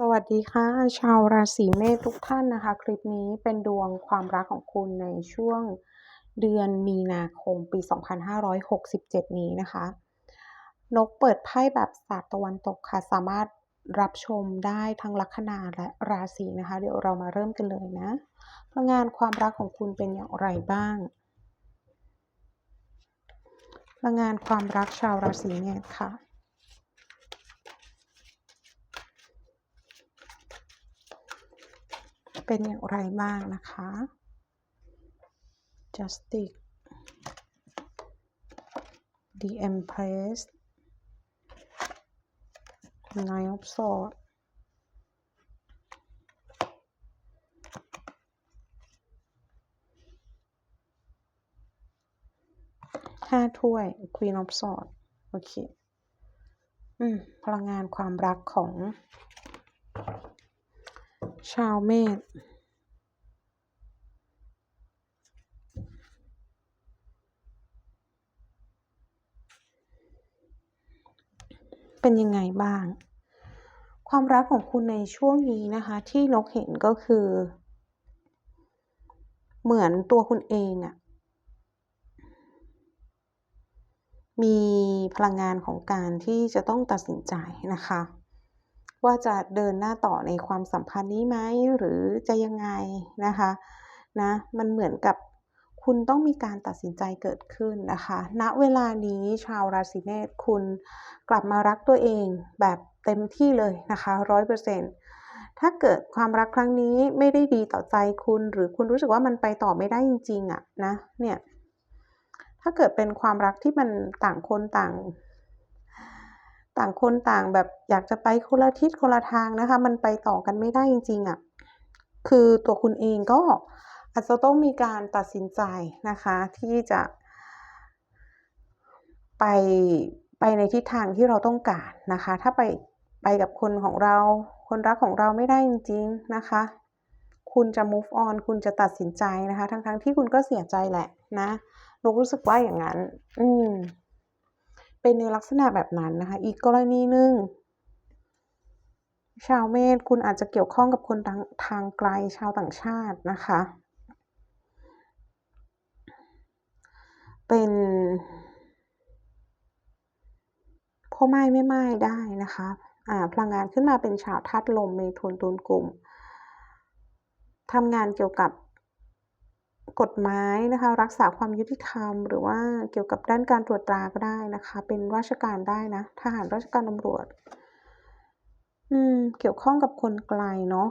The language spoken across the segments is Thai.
สวัสดีค่ะ ชาวราศีเมษทุกท่านนะคะ คลิปนี้เป็นดวงความรักของคุณในช่วงเดือนมีนาคมปี 2567 นี้นะคะ นกเปิดไพ่แบบศาสตร์ตะวันตกค่ะ สามารถรับชมได้ทั้งลัคนาและราศีนะคะ เดี๋ยวเรามาเริ่มกันเลยนะพลังงานความรักของคุณเป็นอย่างไรบ้างพลังงานความรักชาวราศีเมษค่ะ เป็นอย่างไรบ้างนะคะ Justice The Empress Nine of Swords ห้าถ้วย Queen of Swords โอเค อืม พลังงานความรักของ ชาวเมษเป็นยังไงบ้าง ความรักของคุณในช่วงนี้นะคะ ที่นกเห็นก็คือ เหมือนตัวคุณเองอะมีพลังงานของการที่จะต้องตัดสินใจนะคะ ว่าจะเดินหน้าต่อในความสัมพันธ์นี้ไหมหรือจะยังไงนะคะนะมันเหมือนกับคุณต้องมีการตัดสินใจเกิดขึ้นนะคะ ณ เวลานี้ชาวราศีเมษคุณกลับมารักตัวเองแบบเต็มที่เลยนะคะร้อยเปอร์เซ็นต์ถ้าเกิดความรักครั้งนี้ไม่ได้ดีต่อใจคุณ หรือคุณรู้สึกว่ามันไปต่อไม่ได้จริงๆอะนะเนี่ยถ้าเกิดเป็นความรักที่มันต่างคนต่าง ต่างคนต่างแบบอยากจะไปคนละทิศคนละทางนะคะ มันไปต่อกันไม่ได้จริงๆอะ่ะคือตัวคุณเองก็อาจจะต้องมีการตัดสินใจนะคะ ที่จะไปไปในทิศทางที่เราต้องการนะคะ ถ้าไปไปกับคนของเรา คนรักของเราไม่ได้จริง ๆนะคะ คุณจะ move on คุณจะตัดสินใจนะคะ ทั้งๆทที่คุณก็เสียใจแหละนะนกรู้สึกว่าอย่างนั้น อืม เป็นในลักษณะแบบนั้นนะคะ อีกกรณีหนึ่งชาวเมษคุณอาจจะเกี่ยวข้องกับคนทางทางไกลชาวต่างชาตินะคะ เป็นพ่อไม้ไม่ไม้ได้นะคะอ่าพลังงานขึ้นมาเป็นชาวธาตุลมเมถุนตุลกลุ่มทำงานเกี่ยวกับ กฎหมายนะคะรักษาความยุติธรรม หรือว่าเกี่ยวกับด้านการตรวจตราก็ได้นะคะ เป็นราชการได้นะทหารราชการตำรวจ อืม เกี่ยวข้องกับคนไกลเนาะ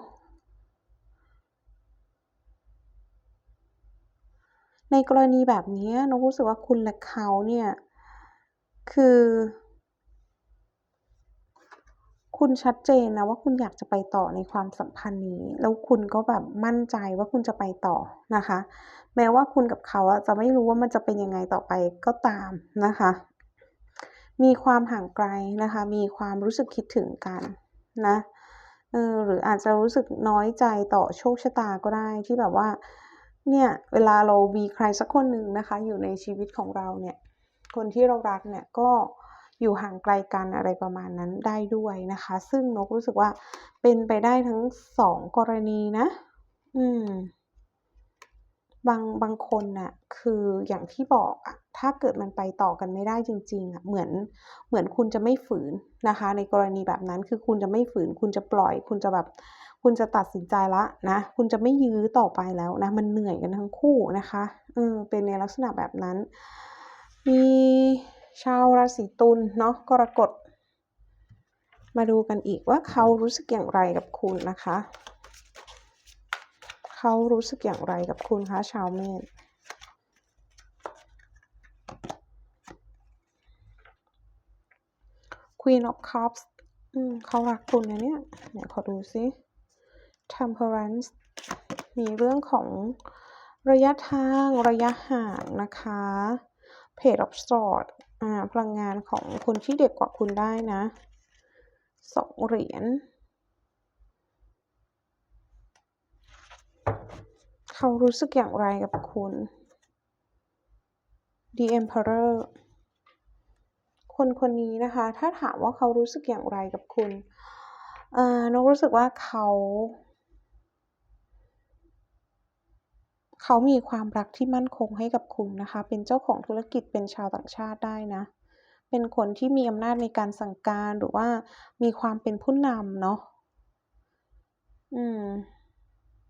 ในกรณีแบบนี้นกรู้สึกว่าคุณและเขาเนี่ย คือ คุณชัดเจนนะว่าคุณอยากจะไปต่อในความสัมพันธ์นี้ แล้วคุณก็แบบมั่นใจว่าคุณจะไปต่อนะคะ แม้ว่าคุณกับเขาจะไม่รู้ว่ามันจะเป็นยังไงต่อไปก็ตามนะคะ มีความห่างไกลนะคะ มีความรู้สึกคิดถึงกันนะเออหรืออาจจะรู้สึกน้อยใจต่อโชคชะตาก็ได้ที่แบบว่า เนี่ยเวลาเรามีใครสักคนหนึ่งนะคะ อยู่ในชีวิตของเราเนี่ย คนที่เรารักเนี่ยก็ อยู่ห่างไกลกันอะไรประมาณนั้นได้ด้วยนะคะ ซึ่งนกรู้สึกว่าเป็นไปได้ทั้งสองกรณีนะ อืม บางบางคนน่ะ คืออย่างที่บอกอะถ้าเกิดมันไปต่อกันไม่ได้จริงๆอะเหมือนเหมือนคุณจะไม่ฝืนนะคะ ในกรณีแบบนั้นคือคุณจะไม่ฝืน คุณจะปล่อย คุณจะแบบคุณจะตัดสินใจละนะ คุณจะไม่ยื้อต่อไปแล้วนะ มันเหนื่อยกันทั้งคู่นะคะ เออ เป็นในลักษณะแบบนั้น มี ชาวราศีตุลเนาะกรกฎมาดูกันอีกว่าเขารู้สึกอย่างไรกับคุณนะคะ เขารู้สึกอย่างไรกับคุณคะชาวเมษ Queen of Cups อืมเขารักคุณนะเนี่ยไหนขอดูซิ Temperance มีเรื่องของระยะทางระยะห่างนะคะ Page of Swords อ่า พลังงานของคนที่เด็กกว่าคุณได้นะสองเหรียญเขารู้สึกอย่างไรกับคุณ The Emperor คนคนนี้นะคะ ถ้าถามว่าเขารู้สึกอย่างไรกับคุณ เอ่อ นกรู้สึกว่าเขา เขามีความรักที่มั่นคงให้กับคุณนะคะ เป็นเจ้าของธุรกิจเป็นชาวต่างชาติได้นะ เป็นคนที่มีอำนาจในการสั่งการหรือว่ามีความเป็นผู้นำเนาะอืม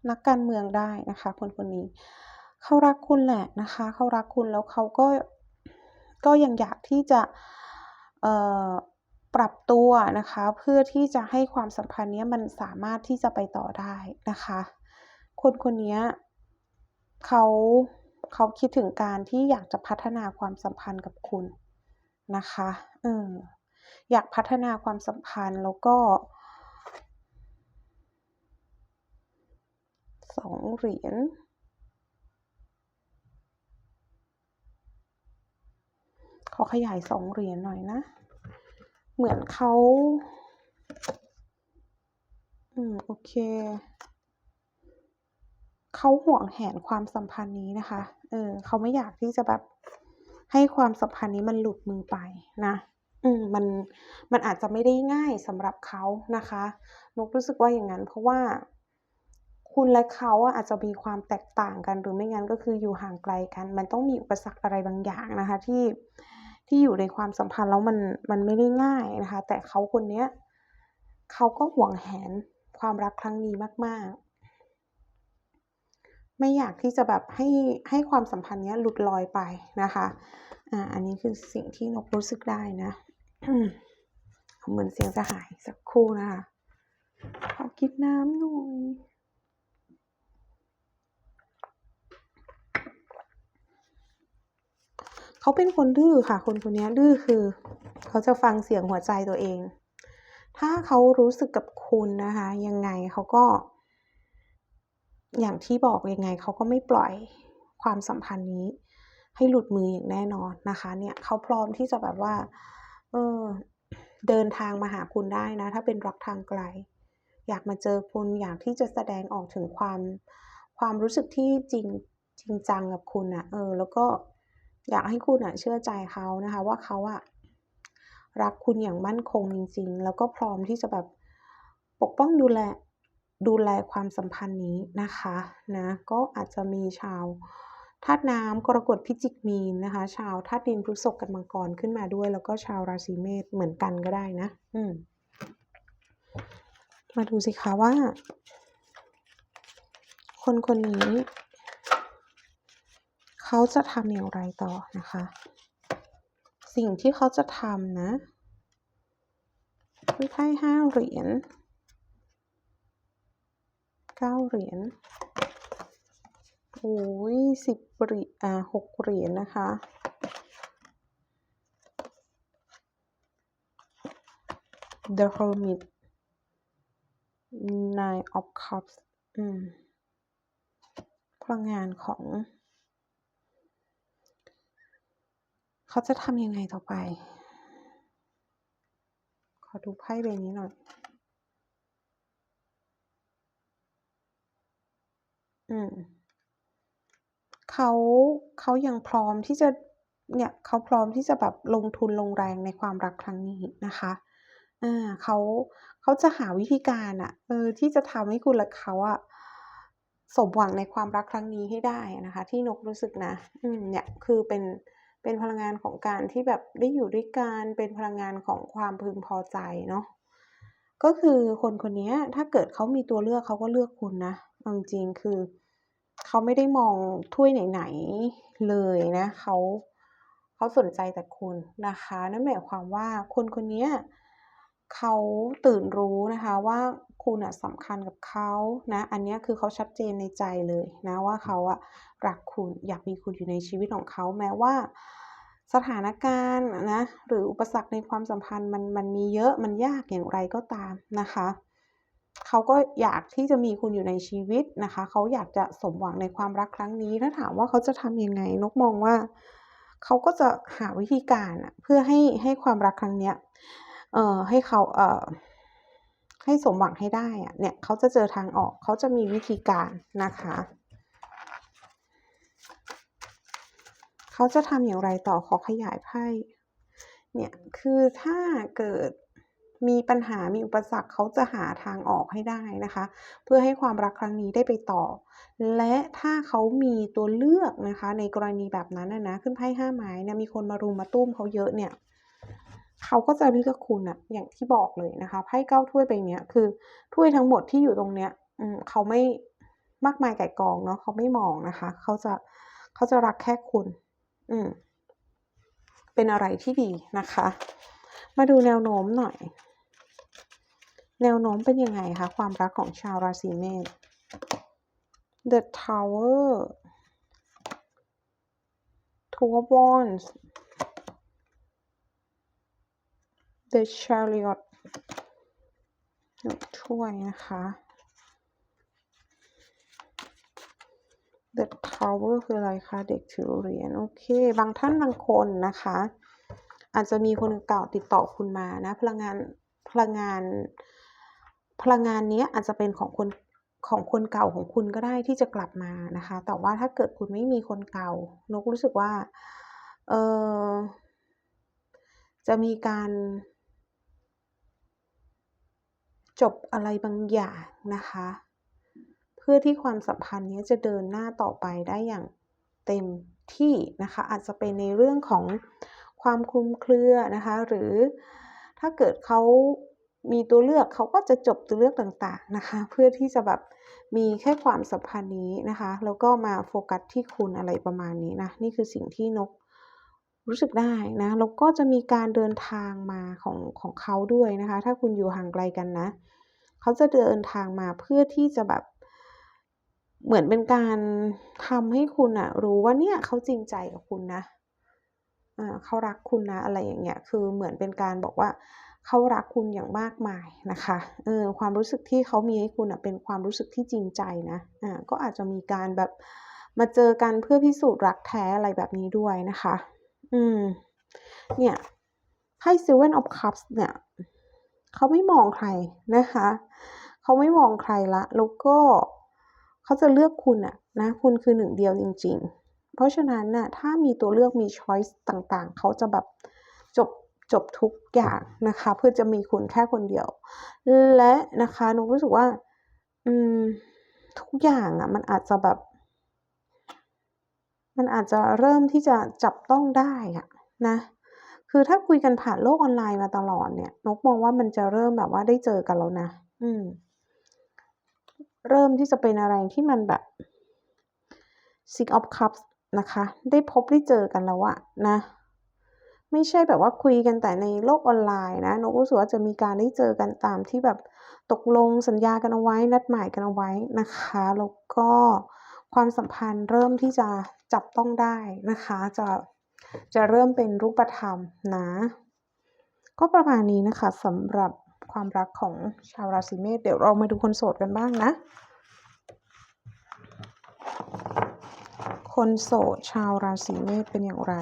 นักการเมืองได้นะคะคนคนนี้ เขารักคุณแหละนะคะ เขารักคุณแล้วเขาก็ก็ยังอยากที่จะเอ่อปรับตัวนะคะ เพื่อที่จะให้ความสัมพันธ์เนี้ยมันสามารถที่จะไปต่อได้นะคะ คนคนเนี้ย เขาเขาคิดถึงการที่อยากจะพัฒนาความสัมพันธ์กับคุณนะคะเอออยากพัฒนาความสัมพันธ์แล้วก็2เหรียญขอขยาย2เหรียญหน่อยนะ เหมือนเขา อืม โอเค เขาห่วงแหนความสัมพันธ์นี้นะคะ เออเขาไม่อยากที่จะแบบให้ความสัมพันธ์นี้มันหลุดมือไปนะ อืมมันมันอาจจะไม่ได้ง่ายสำหรับเขานะคะนกรู้สึกว่าอย่างงั้น เพราะว่า คุณและเขาอาจจะมีความแตกต่างกันหรือไม่งั้นก็คืออยู่ห่างไกลกัน มันต้องมีอุปสรรคอะไรบางอย่างนะคะ ที่ที่อยู่ในความสัมพันธ์แล้วมันมันไม่ได้ง่ายนะคะ แต่เขาคนเนี้ยเขาก็หวงแหนความรักครั้งนี้มาก ๆ ไม่อยากที่จะแบบให้ให้ความสัมพันธ์เนี้ยหลุดลอยไปนะคะอ่าอันนี้คือสิ่งที่นกรู้สึกได้นะเหมือนเสียงจะหายสักครู่นะคะขอกินน้ำหน่อยเขาเป็นคนดื้อค่ะ คนคนเนี้ยดื้อคือ เขาจะฟังเสียงหัวใจตัวเอง ถ้าเขารู้สึกกับคุณนะคะ ยังไงเขาก็ อย่างที่บอกยังไงเขาก็ไม่ปล่อยความสัมพันธ์นี้ ให้หลุดมืออย่างแน่นอนนะคะ เนี่ยเขาพร้อมที่จะแบบว่า เออเดินทางมาหาคุณได้นะ ถ้าเป็นรักทางไกล อยากมาเจอคุณอยากที่จะแสดงออกถึงความความรู้สึกที่จริงจริงจังกับคุณน่ะ เออ แล้วก็อยากให้คุณน่ะ เชื่อใจเขานะคะ ว่าเขาอะรักคุณอย่างมั่นคงจริง ๆ แล้วก็พร้อมที่จะแบบปกป้องดูแล ดูแลความสัมพันธ์นี้นะคะนะก็อาจจะมีชาวธาตุน้ำกรกฎพิจิกมีนนะคะ ชาวธาตุดินพฤษภกันมังกรขึ้นมาด้วย แล้วก็ชาวราศีเมษเหมือนกันก็ได้นะ อืมมาดูสิคะว่า คนคนนี้ เขาจะทำอย่างไรต่อนะคะ สิ่งที่เขาจะทำนะไพ่5เหรียญ 9เหรียญโอ้โฮ10เหรียญอ่า6เหรียญนะคะ The Hermit Nine of Cups อืมพลังงานของ เขาจะทำยังไงต่อไป ขอดูไพ่ใบนี้หน่อย อืม เขาเขายังพร้อมที่จะเนี่ยเขาพร้อมที่จะแบบลงทุนลงแรงในความรักครั้งนี้นะคะอาเขาเขาจะหาวิธีการอะเออที่จะทำให้คุณและเขาอะสมหวังในความรักครั้งนี้ให้ได้นะคะ ที่นกรู้สึกนะ อืมเนี่ยคือเป็นเป็นพลังงานของการที่แบบได้อยู่ด้วยกันเป็นพลังงานของความพึงพอใจเนาะก็คือคนคนนี้ถ้าเกิดเขามีตัวเลือกเขาก็เลือกคุณนะเอาจริงๆคือ เขาไม่ได้มองถ้วยไหนๆเลยนะเขาเขาสนใจแต่คุณนะคะ นั่นหมายความว่าคนคนนี้เขาตื่นรู้นะคะว่าคุณน่ะสำคัญกับเขานะ อันนี้คือเขาชัดเจนในใจเลยนะว่าเขาอะรักคุณอยากมีคุณอยู่ในชีวิตของเขาแม้ว่าสถานการณ์นะหรืออุปสรรคในความสัมพันธ์มันมันมีเยอะมันยากอย่างไรก็ตามนะคะ เขาก็อยากที่จะมีคุณอยู่ในชีวิตนะคะ เขาอยากจะสมหวังในความรักครั้งนี้ ถ้าถามว่าเขาจะทำยังไง นกมองว่าเขาก็จะหาวิธีการเพื่อให้ให้ความรักครั้งเนี้ย เอ่อให้เขาเอ่อให้สมหวังให้ได้อะเนี่ยเขาจะเจอทางออก เขาจะมีวิธีการนะคะ เขาจะทำอย่างไรต่อขอขยายไพ่ เนี่ยคือถ้าเกิด มีปัญหามีอุปสรรคเขาจะหาทางออกให้ได้นะคะ เพื่อให้ความรักครั้งนี้ได้ไปต่อ และถ้าเขามีตัวเลือกนะคะ ในกรณีแบบนั้นนะขึ้นไพ่5ไม้นี่ยมีคนมารุมมาตุ้มเขาเยอะเนี่ยเขาก็จะเลือกคุณน่ะอย่างที่บอกเลยนะคะไพ่9ถ้วยใบเนี้ยคือถ้วยทั้งหมดที่อยู่ตรงเนี้ยอืมเขาไม่มากมายไก่กองเนาะเขาไม่มองนะคะ เขาจะเขาจะรักแค่คุณ อืมเป็นอะไรที่ดีนะคะ มาดูแนวโน้มหน่อย แนวโน้มเป็นยังไงคะ ความรักของชาวราศีเมษ The Tower Two of Wands The Chariot หนึ่งถ้วยนะคะ The Tower คืออะไรคะ เด็กถือเหรียญโอเค บางท่านบางคนนะคะ อาจจะมีคนเก่าติดต่อคุณมานะ พลังงานพลังงาน พลังงานนี้อาจจะเป็นของคนของคนเก่าของคุณก็ได้ที่จะกลับมานะคะ แต่ว่าถ้าเกิดคุณไม่มีคนเก่านกรู้สึกว่าเออจะมีการจบอะไรบางอย่างนะคะ เพื่อที่ความสัมพันธ์นี้จะเดินหน้าต่อไปได้อย่างเต็มที่นะคะ อาจจะเป็นในเรื่องของความคลุมเครือนะคะ หรือถ้าเกิดเขา มีตัวเลือกเขาก็จะจบตัวเลือกต่างๆนะคะ เพื่อที่จะแบบมีแค่ความสัมพันธ์นี้นะคะ แล้วก็มาโฟกัสที่คุณอะไรประมาณนี้นะนี่คือสิ่งที่นกรู้สึกได้นะแล้วก็จะมีการเดินทางมาของของเขาด้วยนะคะ ถ้าคุณอยู่ห่างไกลกันนะเขาจะเดินทางมาเพื่อที่จะแบบเหมือนเป็นการทำให้คุณน่ะรู้ว่าเนี่ยเขาจริงใจกับคุณนะอ่าเขารักคุณนะอะไรอย่างเงี้ยคือเหมือนเป็นการบอกว่า เขารักคุณอย่างมากมายนะคะเออความรู้สึกที่เขามีให้คุณน่ะเป็นความรู้สึกที่จริงใจนะอ่าก็อาจจะมีการแบบมาเจอกันเพื่อพิสูจน์รักแท้อะไรแบบนี้ด้วยนะคะ อืม เนี่ยไพ่ Seven of Cups เนี่ยเขาไม่มองใครนะคะ เขาไม่มองใครล้วแล้วก็เขาจะเลือกคุณน่ะนะ คุณคือหนึ่งเดียวจริง ๆ เพราะฉะนั้นน่ะถ้ามีตัวเลือกมีชอยซ์ต่างๆ เขาจะแบบจบ จบทุกอย่างนะคะ เพื่อจะมีคุณแค่คนเดียว และนะคะนกรู้สึกว่า อืม ทุกอย่างอะมันอาจจะแบบ มันอาจจะเริ่มที่จะจับต้องได้อะนะ คือถ้าคุยกันผ่านโลกออนไลน์มาตลอดเนี่ย นกมองว่ามันจะเริ่มแบบว่าได้เจอกันแล้วนะ อืม เริ่มที่จะเป็นอะไรที่มันแบบ Six of Cups นะคะ ได้พบได้เจอกันแล้วอะนะ ไม่ใช่แบบว่าคุยกันแต่ในโลกออนไลน์นะนกรู้สึกว่าจะมีการได้เจอกันตามที่แบบตกลงสัญญากันเอาไว้นัดหมายกันเอาไว้นะคะแล้วก็ความสัมพันธ์เริ่มที่จะจับต้องได้นะคะ จะจะเริ่มเป็นรูปธรรมนะ ก็ประมาณนี้นะคะสำหรับความรักของชาวราศีเมษเดี๋ยวเรามาดูคนโสดกันบ้างนะ คนโสดชาวราศีเมษเป็นอย่างไร?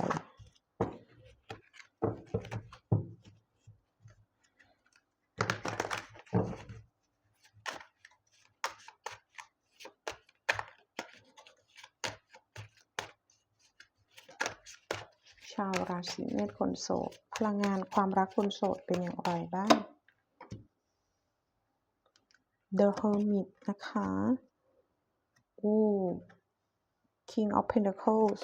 ชาวราศี เมษคนโสด พลังงานความรักคนโสดเป็นอย่างไรบ้าง? The Hermit นะคะโอ้ King of Pentacles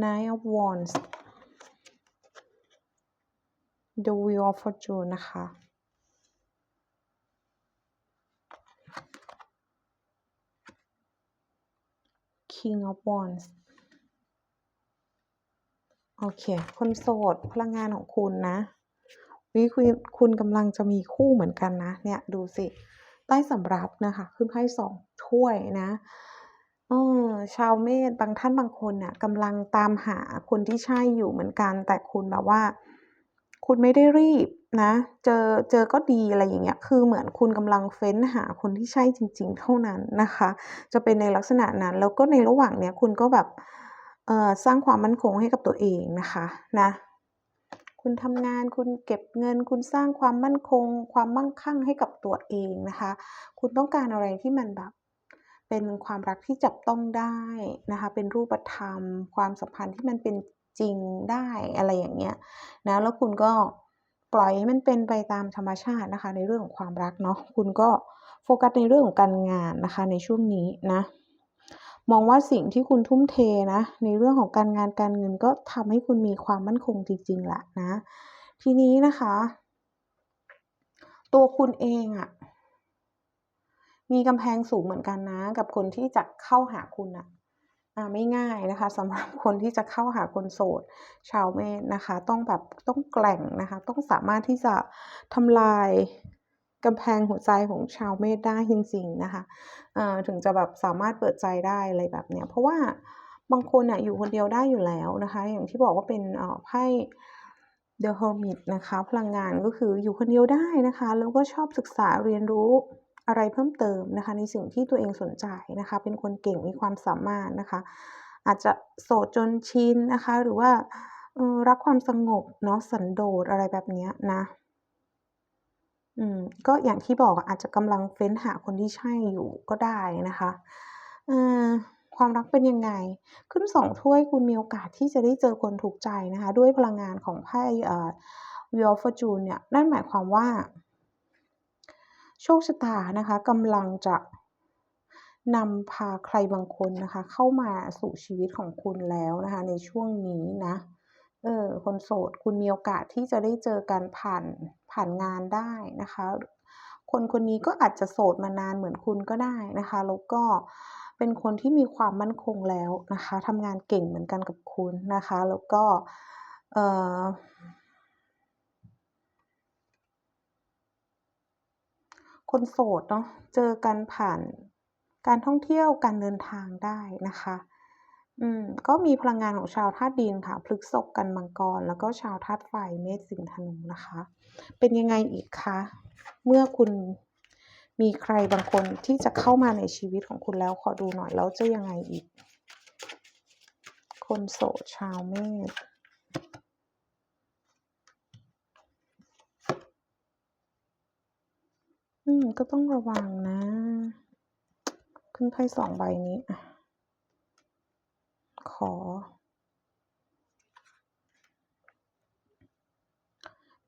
Knight of Wands The Wheel of Fortune นะคะ King of Wands โอเค คนโสดพลังงานของคุณนะอุ๊ยคุยคุณกำลังจะมีคู่เหมือนกันนะ เนี่ยดูสิ ใต้สำรับนะคะ ขึ้นไพ่2ถ้วยนะออชาวเมษบางท่านบางคนน่ะกำลังตามหาคนที่ใช่อยู่เหมือนกัน แต่คุณแบบว่า คุณไม่ได้รีบนะ เจอเจอก็ดีอะไรอย่างเงี้ย คือเหมือนคุณกำลังเฟ้นหาคนที่ใช่จริง ๆ เท่านั้นนะคะ จะเป็นในลักษณะนั้น แล้วก็ในระหว่างเนี้ยคุณก็แบบ สร้างความมั่นคงให้กับตัวเองนะคะนะคุณทำงานคุณเก็บเงิน คุณสร้างความมั่นคง ความมั่งคั่งให้กับตัวเองนะคะ คุณต้องการอะไรที่มันแบบเป็นความรักที่จับต้องได้นะคะ เป็นรูปธรรม ความสัมพันธ์ที่มันเป็นจริงได้อะไรอย่างเงี้ยนะแล้วคุณก็ปล่อยให้มันเป็นไปตามธรรมชาตินะคะ ในเรื่องของความรักเนาะคุณก็โฟกัสในเรื่องของการงานนะคะในช่วงนี้นะ มองว่าสิ่งที่คุณทุ่มเทนะ ในเรื่องของการงานการเงินก็ทำให้คุณมีความมั่นคงจริงๆแหละนะ ทีนี้นะคะ ตัวคุณเองอะมีกำแพงสูงเหมือนกันนะ กับคนที่จะเข้าหาคุณอะอ่าไม่ง่ายนะคะสำหรับคนที่จะเข้าหาคนโสด ชาวเมษนะคะ ต้องแบบต้องแกร่งนะคะ ต้องสามารถที่จะทำลาย กำแพงหัวใจของชาวเมษได้จริงๆนะคะถึงจะแบบสามารถเปิดใจได้อะไรแบบเนี้ยเพราะว่าบางคนอะอยู่คนเดียวได้อยู่แล้วนะคะ อย่างที่บอกว่าเป็นไพ่ The Hermit นะคะ พลังงานก็คืออยู่คนเดียวได้นะคะ แล้วก็ชอบศึกษาเรียนรู้อะไรเพิ่มเติมนะคะ ในสิ่งที่ตัวเองสนใจนะคะ เป็นคนเก่งมีความสามารถนะคะ อาจจะโสดจนชินนะคะ หรือว่ารักความสงบเนาะสันโดษอะไรแบบนี้นะ อืมก็อย่างที่บอกอาจจะกำลังเฟ้นหาคนที่ใช่อยู่ก็ได้นะคะความรักเป็นยังไง ขึ้นสองถ้วยคุณมีโอกาสที่จะได้เจอคนถูกใจนะคะ ด้วยพลังงานของไพ่เอ่อ Wheel of Fortune เนี่ยนั่นหมายความว่า โชคชะตานะคะกำลังจะนำพาใครบางคนนะคะ เข้ามาสู่ชีวิตของคุณแล้วนะคะ ในช่วงนี้นะ เออคนโสดคุณมีโอกาสที่จะได้เจอกันผ่านผ่านงานได้นะคะ คนคนนี้ก็อาจจะโสดมานานเหมือนคุณก็ได้นะคะ แล้วก็เป็นคนที่มีความมั่นคงแล้วนะคะทำงานเก่งเหมือนกันกับคุณนะคะ แล้วก็เออคนโสดเนาะเจอกันผ่านการท่องเที่ยวการเดินทางได้นะคะ อืม ก็มีพลังงานของชาวธาตุดินค่ะ พฤกษก กันมังกร แล้วก็ชาวธาตุไฟ เมษ สิงห์ ธนู นะคะ เป็นยังไงอีกคะ เมื่อคุณมีใครบางคนที่จะเข้ามาในชีวิตของคุณแล้ว ขอดูหน่อย แล้วจะยังไงอีก คนโสดชาวเมษอืม ก็ต้องระวังนะ ขึ้นไพ่สองใบนี้อะ ขอ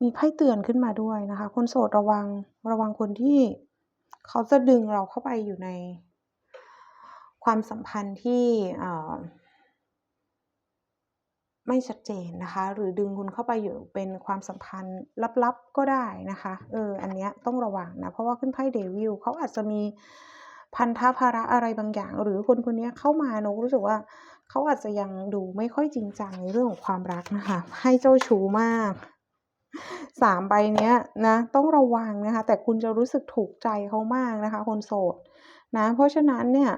มีไพ่เตือนขึ้นมาด้วยนะคะ คนโสดระวังระวังคนที่เขาจะดึงเราเข้าไปอยู่ใน ความสัมพันธ์ที่ไม่ชัดเจนนะคะ หรือดึงคุณเข้าไปอยู่เป็นความสัมพันธ์ลับๆก็ได้นะคะ เออ อันเนี้ยต้องระวังนะ เพราะว่าขึ้นไพ่เดวิลเขาอาจจะมีพันธะภาระอะไรบางอย่าง หรือคนคนนี้เข้ามานกรู้สึกว่า เขาอาจจะยังดูไม่ค่อยจริงจังในเรื่องของความรักนะคะ ให้เจ้าชู้มากสามใบเนี้ยนะต้องระวังนะคะ แต่คุณจะรู้สึกถูกใจเขามากนะคะ คนโสดนะเพราะฉะนั้นเนี่ย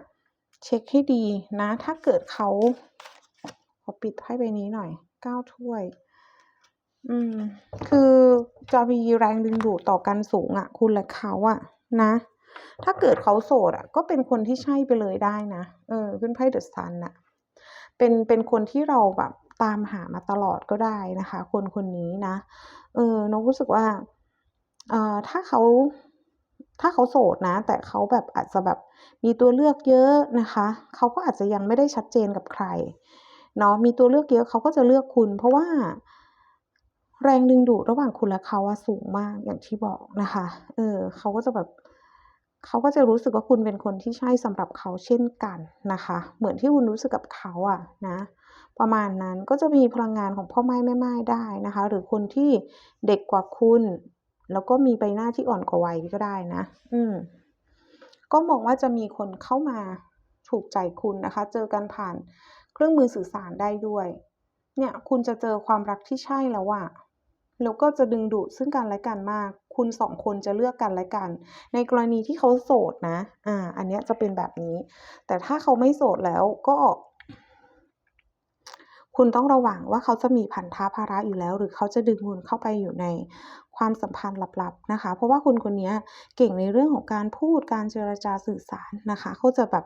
เช็คให้ดีนะ ถ้าเกิดเขาขอปิดไพ่ใบนี้หน่อยเก้าถ้วย อืม คือจะมีแรงดึงดูดต่อกันสูงอะ่ะ คุณและเขาอะ่ะ นะ ถ้าเกิดเขาโสดอะ ก็เป็นคนที่ใช่ไปเลยได้นะ เออขึ้นไพ่เดอะซันอะ เป็นเป็นคนที่เราแบบตามหามาตลอดก็ได้นะคะ คนคนนี้นะเออน้องรู้สึกว่าเอ่อถ้าเขาถ้าเขาโสดนะ แต่เขาแบบอาจจะแบบมีตัวเลือกเยอะนะคะ เขาก็อาจจะยังไม่ได้ชัดเจนกับใครเนาะมีตัวเลือกเยอะเขาก็จะเลือกคุณ เพราะว่า แรงดึงดูดระหว่างคุณและเขาอะสูงมากอย่างที่บอกนะคะ เออเขาก็จะแบบ เขาก็จะรู้สึกว่าคุณเป็นคนที่ใช่สำหรับเขาเช่นกันนะคะ เหมือนที่คุณรู้สึกกับเขาอะนะประมาณนั้นก็จะมีพลังงานของพ่อไม้แม่ไม้ได้นะคะ หรือคนที่เด็กกว่าคุณ แล้วก็มีใบหน้าที่อ่อนกว่าวัยก็ได้นะ อืมก็มองว่าจะมีคนเข้ามาถูกใจคุณนะคะ เจอกันผ่านเครื่องมือสื่อสารได้ด้วย เนี่ยคุณจะเจอความรักที่ใช่แล้วอะแล้วก็จะดึงดูดซึ่งกันและกันมาก คุณสองคนจะเลือกกันและกัน ในกรณีที่เขาโสดนะ อ่า อันนี้จะเป็นแบบนี้ แต่ถ้าเขาไม่โสดแล้วก็ คุณต้องระวังว่าเขาจะมีพันธะภาระอยู่แล้ว หรือเขาจะดึงคุณเข้าไปอยู่ในความสัมพันธ์ลับๆนะคะ เพราะว่าคุณคนนี้เก่งในเรื่องของการพูดการเจรจาสื่อสารนะคะเขาจะแบบ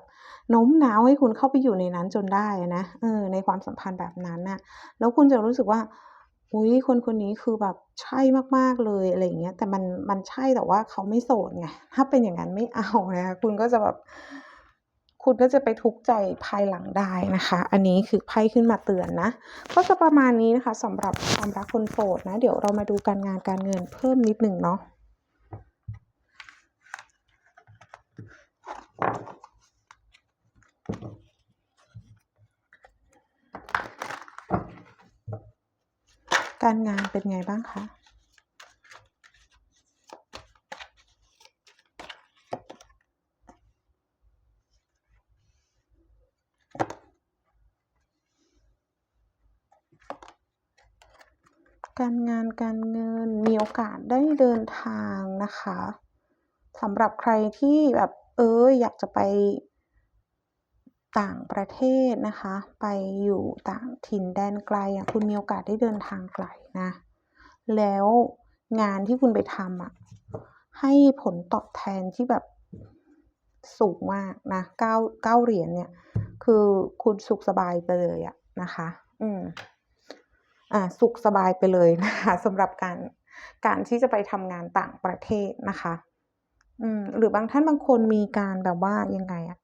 โน้มน้าวให้คุณเข้าไปอยู่ในนั้นจนได้นะเออในความสัมพันธ์แบบนั้นนะ่ะแล้วคุณจะรู้สึกว่า อุ๊ยคนคนนี้คือแบบใช่มากๆเลยอะไรอย่างเงี้ย แต่มันมันใช่แต่ว่าเขาไม่โสดไงถ้าเป็นอย่างนั้นไม่เอานะคะคุณก็จะแบบ คุณก็จะไปทุกข์ใจภายหลังได้นะคะ อันนี้คือไพ่ขึ้นมาเตือนนะ ก็จะประมาณนี้นะคะสำหรับความรักคนโสดนะ เดี๋ยวเรามาดูการงานการเงินเพิ่มนิดหนึ่งเนาะ การงานเป็นไงบ้างคะการงานการเงินมีโอกาสได้เดินทางนะคะสำหรับใครที่แบบเอออยากจะไป ต่างประเทศนะคะ ไปอยู่ต่างถิ่นแดนไกลอะคุณมีโอกาสได้เดินทางไกลนะ แล้วงานที่คุณไปทำอะให้ผลตอบแทนที่แบบสูงมากนะเก้าเก้าเหรียญเนี่ย คือคุณสุขสบายไปเลยอะนะคะ อืม อ่า สุขสบายไปเลยนะคะสำหรับการการที่จะไปทำงานต่างประเทศนะคะ อืม หรือบางท่านบางคนมีการแบบว่ายังไงอะ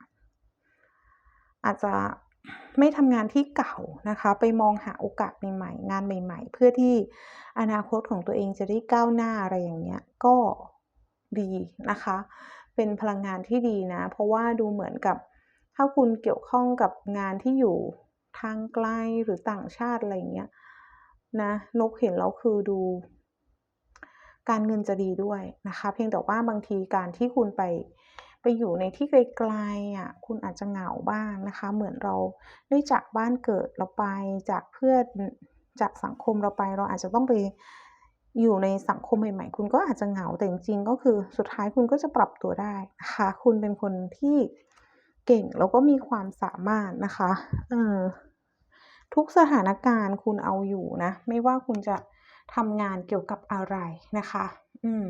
อาจจะไม่ทำงานที่เก่านะคะ ไปมองหาโอกาสใหม่ๆ งานใหม่ ๆ เพื่อที่อนาคตของตัวเองจะได้ก้าวหน้าอะไรอย่างเงี้ยก็ดีนะคะ เป็นพลังงานที่ดีนะ เพราะว่าดูเหมือนกับถ้าคุณเกี่ยวข้องกับงานที่อยู่ทางไกลหรือต่างชาติอะไรอย่างเงี้ยนะนกเห็นแล้วคือดู การเงินจะดีด้วยนะคะ เพียงแต่ว่าบางทีการที่คุณไป ไปอยู่ในที่ไกลๆอะคุณอาจจะเหงาบ้างนะคะ เหมือนเราได้จากบ้านเกิดเราไปจากเพื่อนจากสังคมเราไปเราอาจจะต้องไปอยู่ในสังคมใหม่ๆ คุณก็อาจจะเหงาแต่จริงๆก็คือสุดท้ายคุณก็จะปรับตัวได้นะคะ คุณเป็นคนที่เก่งแล้วก็มีความสามารถนะคะเออทุกสถานการณ์คุณเอาอยู่นะ ไม่ว่าคุณจะทำงานเกี่ยวกับอะไรนะคะ อืม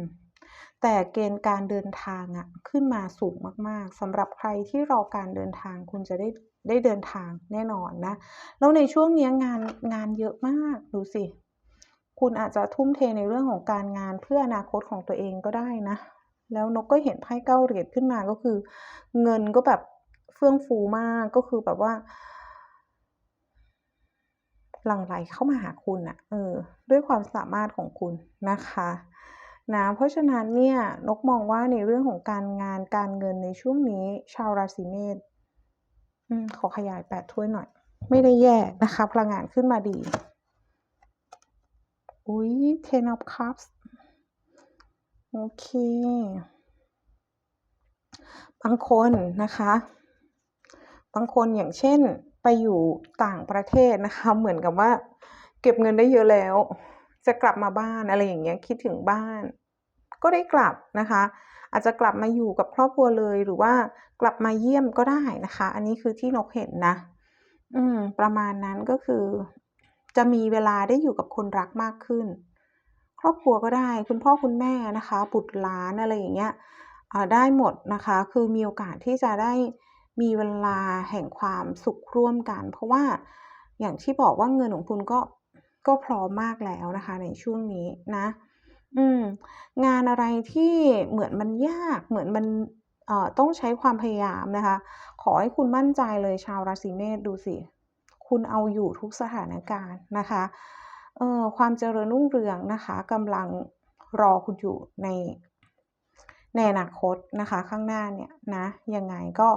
แต่เกณฑ์การเดินทางอะขึ้นมาสูงมากๆสำหรับใครที่รอการเดินทางคุณจะได้ได้เดินทางแน่นอนนะ แล้วในช่วงนี้งานงานเยอะมากดูสิ คุณอาจจะทุ่มเทในเรื่องของการงานเพื่ออนาคตของตัวเองก็ได้นะ แล้วนกก็เห็นไพ่เก้าเหรียญขึ้นมาก็คือ เงินก็แบบเฟื่องฟูมากก็คือแบบว่าหลั่งไหลเข้ามาหาคุณอะเออ ด้วยความสามารถของคุณนะคะ นะเพราะฉะนั้นเนี่ยนกมองว่าในเรื่องของการงานการเงินในช่วงนี้ ชาวราศีเมษขอขยายแปดถ้วยหน่อย ไม่ได้แย่นะคะ พลังงานขึ้นมาดี อุ้ย ten of cups โอเคบางคนนะคะ บางคนอย่างเช่นไปอยู่ต่างประเทศนะคะ เหมือนกับว่า เก็บเงินได้เยอะแล้ว จะกลับมาบ้านอะไรอย่างเงี้ยคิดถึงบ้าน ก็ได้กลับนะคะ อาจจะกลับมาอยู่กับครอบครัวเลยหรือว่ากลับมาเยี่ยมก็ได้นะคะ อันนี้คือที่นกเห็นนะ อืม ประมาณนั้นก็คือ จะมีเวลาได้อยู่กับคนรักมากขึ้น ครอบครัวก็ได้คุณพ่อคุณแม่นะคะบุตรหลานอะไรอย่างเงี้ยได้หมดนะคะ คือมีโอกาสที่จะได้มีเวลาแห่งความสุขร่วมกัน เพราะว่าอย่างที่บอกว่าเงินของคุณก็ ก็พร้อมมากแล้วนะคะ ในช่วงนี้นะ อืม งานอะไรที่เหมือนมันยาก เหมือนมันเอ่อต้องใช้ความพยายามนะคะ ขอให้คุณมั่นใจเลยชาวราศีเมษดูสิ คุณเอาอยู่ทุกสถานการณ์นะคะเอ่อความเจริญรุ่งเรืองนะคะกำลังรอคุณอยู่ในในอนาคตนะคะ ข้างหน้าเนี่ยนะยังไงก็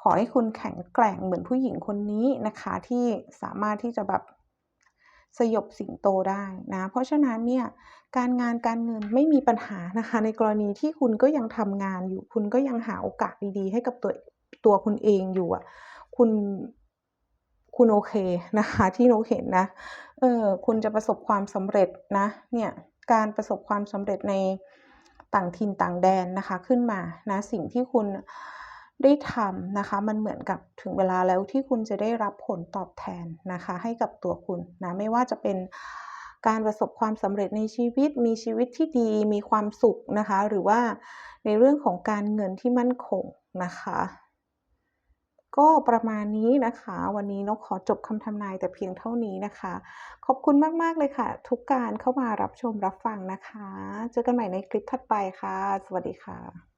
ขอให้คุณแข็งแกร่งเหมือนผู้หญิงคนนี้นะคะ ที่สามารถที่จะแบบ สยบสิงโตได้นะ เพราะฉะนั้นเนี่ยการงานการเงินไม่มีปัญหานะคะ ในกรณีที่คุณก็ยังทำงานอยู่ คุณก็ยังหาโอกาสดีๆ ให้กับตัวตัวคุณเองอยู่อะคุณคุณโอเคนะคะ ที่นกเห็นนะเออคุณจะประสบความสำเร็จนะเนี่ยการประสบความสำเร็จในต่างถิ่นต่างแดนนะคะขึ้นมานะสิ่งที่คุณ ได้ทำนะคะ มันเหมือนกับถึงเวลาแล้วที่คุณจะได้รับผลตอบแทนนะคะ ให้กับตัวคุณนะไม่ว่าจะเป็นการประสบความสำเร็จในชีวิต มีชีวิตที่ดี มีความสุขนะคะ หรือว่าในเรื่องของการเงินที่มั่นคงนะคะ ก็ประมาณนี้นะคะ วันนี้นกขอจบคำทำนายแต่เพียงเท่านี้นะคะ ขอบคุณมาก ๆ เลยค่ะ ทุกการเข้ามารับชมรับฟังนะคะ เจอกันใหม่ในคลิปถัดไปค่ะ สวัสดีค่ะ